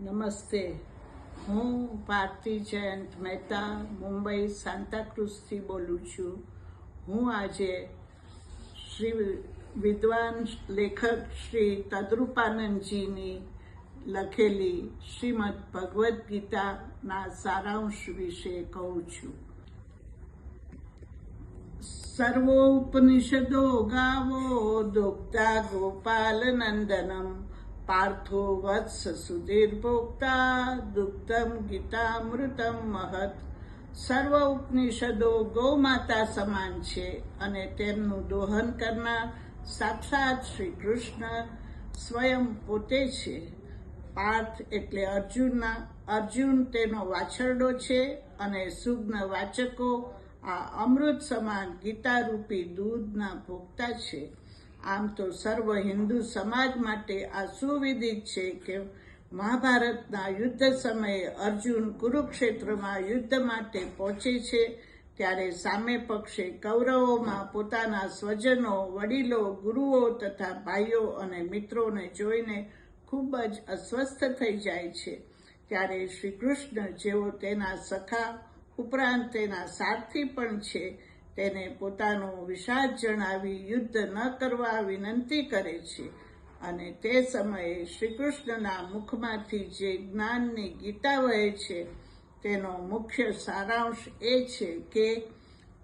નમસ્તે. હું ભારતી જયંત મહેતા, મુંબઈ સાંતાક્રુઝથી બોલું છું. હું આજે શ્રી વિદ્વાન લેખક શ્રી તદ્રુપાનંદજીની લખેલી શ્રીમદ ભગવદ્ ગીતાના સારાંશ વિશે કહું છું. સર્વોપનિષદો ગાવો દોક્તા ગોપાલ નંદનમ પાર્થો વત્સ સુધીર ભોક્તા દુગ્ધમ ગીતામૃતમ મહત સર્વ ઉપનિષદો ગૌમાતા સમાન છે અને તેમનું દોહન કરનાર સાક્ષાત શ્રી કૃષ્ણ સ્વયં પોતે છે। પાર્થ એટલે અર્જુનના, અર્જુન તેનો વાછરડો છે અને સુગ્ન વાચકો આ અમૃત સમાન ગીતારૂપી દૂધના ભોગતા છે। આમ તો સર્વ હિન્દુ સમાજ માટે આ સુવિદિત છે કે મહાભારતના યુદ્ધ સમયે અર્જુન કુરુક્ષેત્રમાં યુદ્ધ માટે પહોંચે છે, ત્યારે સામે પક્ષે કૌરવોમાં પોતાના સ્વજનો, વડીલો, ગુરુઓ તથા ભાઈઓ અને મિત્રોને જોઈને ખૂબ જ અસ્વસ્થ થઈ જાય છે. ત્યારે શ્રી કૃષ્ણ જેઓ તેના સખા ઉપરાંત તેના સારથી પણ છે તેને પોતાનો વિષાદ જણાવી યુદ્ધ ન કરવા વિનંતી કરે છે. અને તે સમયે શ્રી કૃષ્ણના મુખમાંથી જે જ્ઞાનની ગીતા વહે છે, તેનો મુખ્ય સારાંશ એ છે કે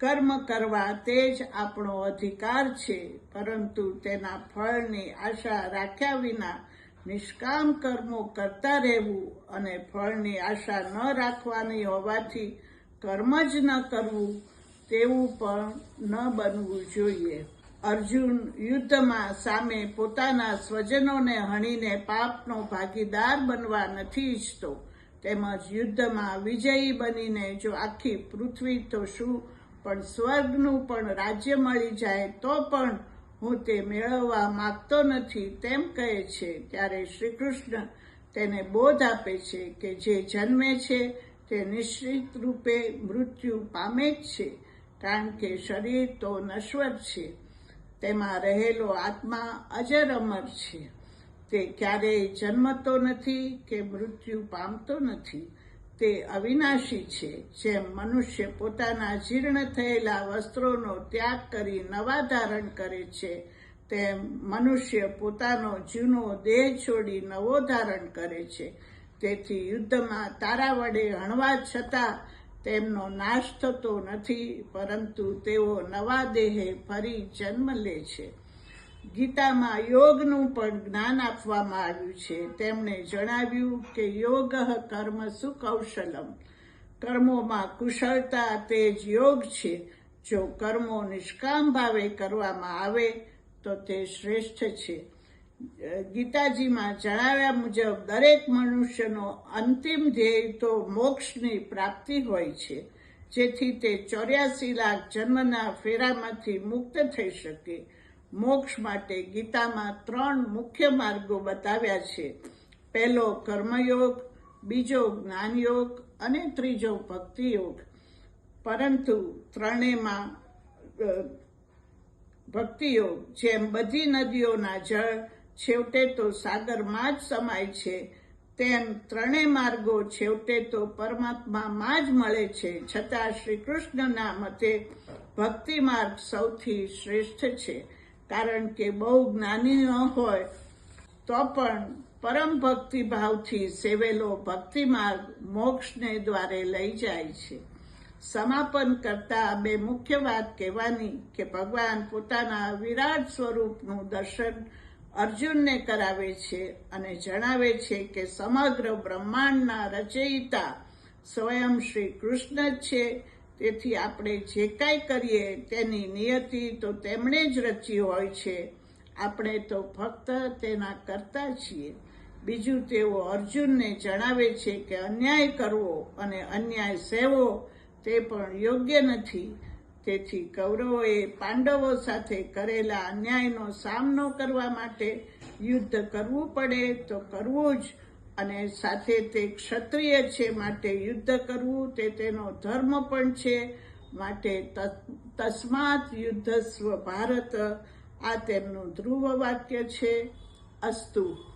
કર્મ કરવા તે જ આપણો અધિકાર છે, પરંતુ તેના ફળની આશા રાખ્યા વિના નિષ્કામ કર્મો કરતા રહેવું અને ફળની આશા ન રાખવાની હોવાથી કર્મ જ ન કરવું તેવું પણ ન બનવું જોઈએ. અર્જુન યુદ્ધમાં સામે પોતાના સ્વજનોને હણીને પાપનો ભાગીદાર બનવા નથી ઈચ્છતો. તેમજ યુદ્ધમાં વિજયી બનીને જો આખી પૃથ્વી તો શું? પણ સ્વર્ગનું પણ રાજ્ય મળી જાય તો પણ હું તે મેળવવા માગતો નથી તેમ કહે છે. ત્યારે શ્રી કૃષ્ણ તેને બોધ આપે છે કે જે જન્મે છે તે નિશ્ચિત રૂપે મૃત્યુ પામે જ છે. કારણ કે શરીર તો નશ્વર છે. તેમાં રહેલો આત્મા અજર અમર છે. તે ક્યારેય જન્મતો નથી કે મૃત્યુ પામતો નથી. તે અવિનાશી છે. જેમ મનુષ્ય પોતાના જીર્ણ થયેલા વસ્ત્રોનો ત્યાગ કરી નવા ધારણ કરે છે, તેમ મનુષ્ય પોતાનો જૂનો દેહ છોડી નવો ધારણ કરે છે. તેથી યુદ્ધમાં તારા વડે હણવા છતાં તેમનો નાશ થતો નથી, પરંતુ તેઓ નવા દેહે ફરી જન્મ લે છે. ગીતામાં યોગનું પણ જ્ઞાન આપવામાં આવ્યું છે. તેમણે જણાવ્યું કે યોગ કર્મ સુકૌશલમ. કર્મોમાં કુશળતા તે જ યોગ છે. જો કર્મો નિષ્કામ ભાવે કરવામાં આવે, તો તે શ્રેષ્ઠ છે. ગીતાજીમાં જણાવ્યા મુજબ, દરેક મનુષ્યનો અંતિમ ધ્યેય તો મોક્ષની પ્રાપ્તિ હોય છે, જેથી તે ચોર્યાસી લાખ જન્મના ફેરામાંથી મુક્ત થઈ શકે. મોક્ષ માટે ગીતામાં ત્રણ મુખ્ય માર્ગો બતાવ્યા છે. પહેલો કર્મયોગ, બીજો જ્ઞાનયોગ અને ત્રીજો ભક્તિયોગ. પરંતુ ત્રણેયમાં ભક્તિયોગ, જેમ બધી નદીઓના જળ છેવટે તો સાગરમાં જ સમાય છે. તેમ ત્રણેય માર્ગો છેવટે તો પરમાત્મામાં જ મળે છે. છતાં શ્રી કૃષ્ણના મતે ભક્તિ માર્ગ સૌથી શ્રેષ્ઠ છે. કારણ કે બહુ જ્ઞાની ન હોય તો પણ પરમ ભક્તિ ભાવથી સેવેલો ભક્તિ માર્ગ મોક્ષને દ્વારે લઈ જાય છે. સમાપન કરતા બે મુખ્ય વાત કહેવાની કે ભગવાન પોતાના વિરાટ સ્વરૂપનું દર્શન અર્જુનને કરાવે છે અને જણાવે છે કે સમગ્ર બ્રહ્માંડના રચયિતા સ્વયં શ્રી કૃષ્ણ જ છે. તેથી આપણે જે કાંઈ કરીએ તેની નિયતિ તો તેમણે જ રચી હોય છે. આપણે તો ફક્ત તેના કરતા છીએ. બીજું તેઓ અર્જુનને જણાવે છે કે અન્યાય કરવો અને અન્યાય સેવો તે પણ યોગ્ય નથી. તેથી કૌરવોએ પાંડવો સાથે કરેલા અન્યાયનો સામનો કરવા માટે યુદ્ધ કરવું પડે તો કરવું જ. અને સાથે તે ક્ષત્રિય છે માટે યુદ્ધ કરવું તે તેનો ધર્મ પણ છે. માટે તસ્માત યુદ્ધ સ્વ ભારત. આ તેમનું ધ્રુવ વાક્ય છે. અસ્તુ.